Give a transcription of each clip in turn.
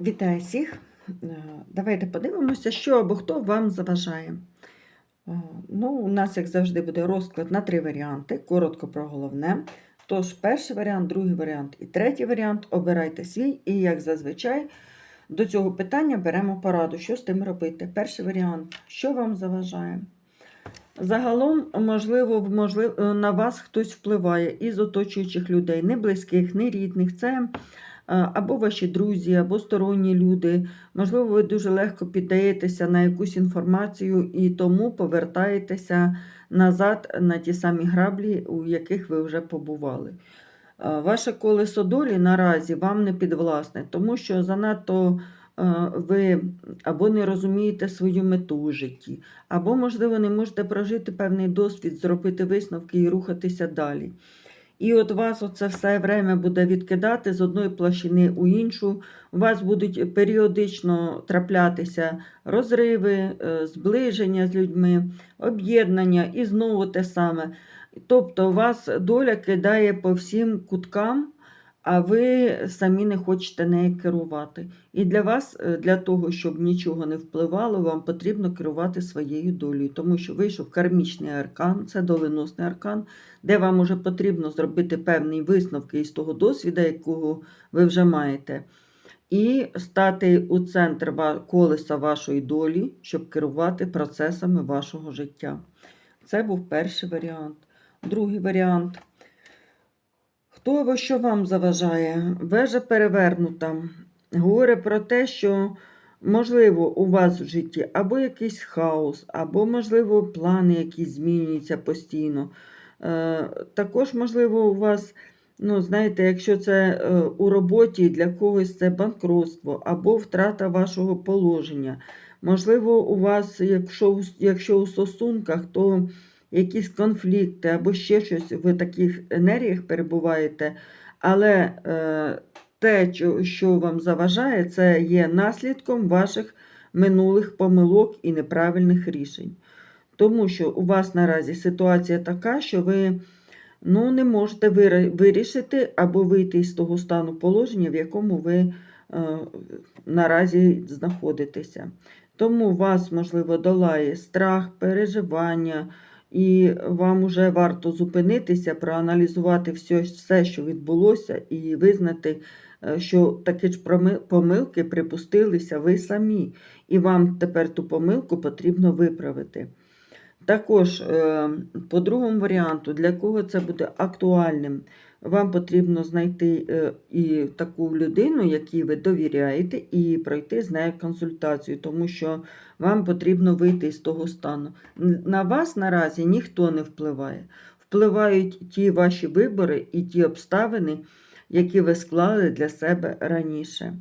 Вітаю всіх! Е, Давайте подивимося, що або хто вам заважає. Е, Ну, у нас, як завжди, буде розклад на три варіанти. Коротко про головне. Тож, перший варіант, другий варіант і третій варіант. Обирайте свій, і, як зазвичай, до цього питання беремо пораду, що з тим робити. Перший варіант, що вам заважає? Загалом, можливо, можливо, на вас хтось впливає із оточуючих людей, не близьких, не рідних. Це або ваші друзі, або сторонні люди. Можливо, ви дуже легко піддаєтеся на якусь інформацію і тому повертаєтеся назад на ті самі граблі, у яких ви вже побували. Ваше колесо долі наразі вам не підвласне, тому що занадто ви або не розумієте свою мету у житті, або, можливо, не можете прожити певний досвід, зробити висновки і рухатися далі. І от вас оце все время буде відкидати з одної площини у іншу. У вас будуть періодично траплятися розриви, е, зближення з людьми, об'єднання і знову те саме. Тобто вас доля кидає по всім куткам, а ви самі не хочете нею керувати. І для вас, е, для того, щоб нічого не впливало, вам потрібно керувати своєю долею, тому що вийшов кармічний аркан, це доленосний аркан, де вам уже потрібно зробити певні висновки із того досвіду, якого ви вже маєте, і стати у центр колеса вашої долі, щоб керувати процесами вашого життя. Це був перший варіант. Другий варіант. Хто або що вам заважає? Вежа перевернута. Говорить про те, що, можливо, у вас в житті або якийсь хаос, або, можливо, плани, які змінюються постійно. Е, також, можливо, у вас, ну, знаєте, якщо це е, у роботі для когось це банкротство або втрата вашого положення. Можливо, у вас, якщо, якщо у стосунках, то якісь конфлікти або ще щось, ви в таких енергіях перебуваєте, але е, те, що- вам заважає, це є наслідком ваших минулих помилок і неправильних рішень. Тому що у вас наразі ситуація така, що ви ну, не можете вирішити або вийти з того стану положення, в якому ви е, наразі знаходитеся. Тому вас, можливо, долає страх, переживання, і вам вже варто зупинитися, проаналізувати все, все що відбулося, і визнати, е, що такі ж помилки припустилися ви самі, і вам тепер ту помилку потрібно виправити. Також, е, по другому варіанту, для кого це буде актуальним, вам потрібно знайти е, і таку людину, якій ви довіряєте, і пройти з нею консультацію, тому що вам потрібно вийти з того стану. На вас наразі ніхто не впливає. Впливають ті ваші вибори і ті обставини, які ви склали для себе раніше.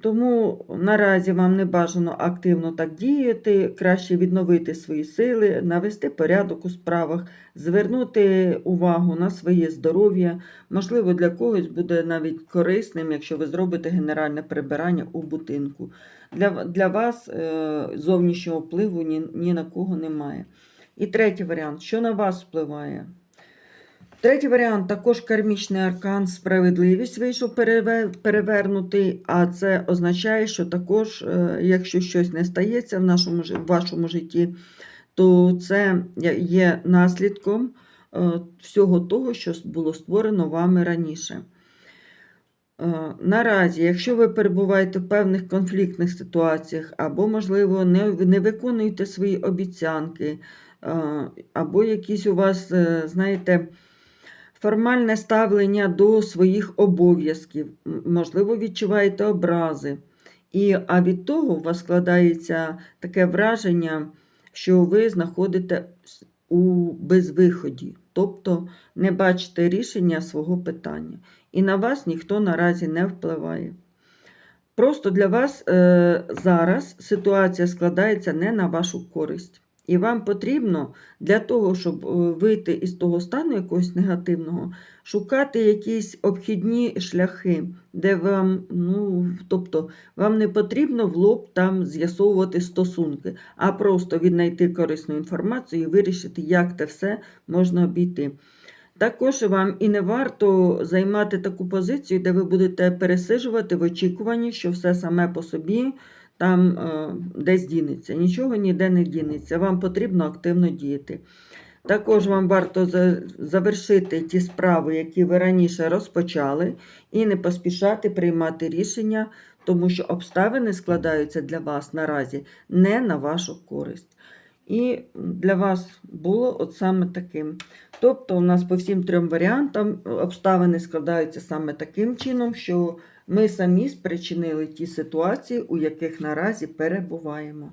Тому наразі вам не бажано активно так діяти, краще відновити свої сили, навести порядок у справах, звернути увагу на своє здоров'я. Можливо, для когось буде навіть корисним, якщо ви зробите генеральне прибирання у будинку. Для, для вас е, зовнішнього впливу ні, ні на кого немає. І третій варіант, що на вас впливає? Третій варіант також кармічний аркан, справедливість вийшов перевернутий, а це означає, що також, е, якщо щось не стається в, нашому, в вашому житті, то це є- наслідком е, всього того, що було створено вами раніше. Е, Наразі, якщо ви перебуваєте в певних конфліктних ситуаціях, або, можливо, не, не виконуєте свої обіцянки, або якісь у вас, знаєте, формальне ставлення до своїх обов'язків, можливо, відчуваєте образи. І, а від того у вас складається таке враження, що ви знаходите у безвиході, тобто не бачите рішення свого питання. І на вас ніхто наразі не впливає. Просто для вас е, зараз ситуація складається не на вашу користь. І вам потрібно для того, щоб е, вийти із того стану якогось негативного, шукати якісь обхідні шляхи, де вам, ну, тобто, вам не потрібно в лоб там з'ясовувати стосунки, а просто віднайти корисну інформацію і вирішити, як те все можна обійти. Також вам і не варто займати таку позицію, де ви будете пересижувати в очікуванні, що все саме по собі там е, десь дінеться. Нічого ніде не дінеться. Вам потрібно активно діяти. Також вам варто завершити ті справи, які ви раніше розпочали, і не поспішати приймати рішення, тому що обставини складаються для вас наразі не на вашу користь. І для вас було от саме таким. Тобто, у нас по всім трьом варіантам обставини складаються саме таким чином, що ми самі спричинили ті ситуації, у яких наразі перебуваємо.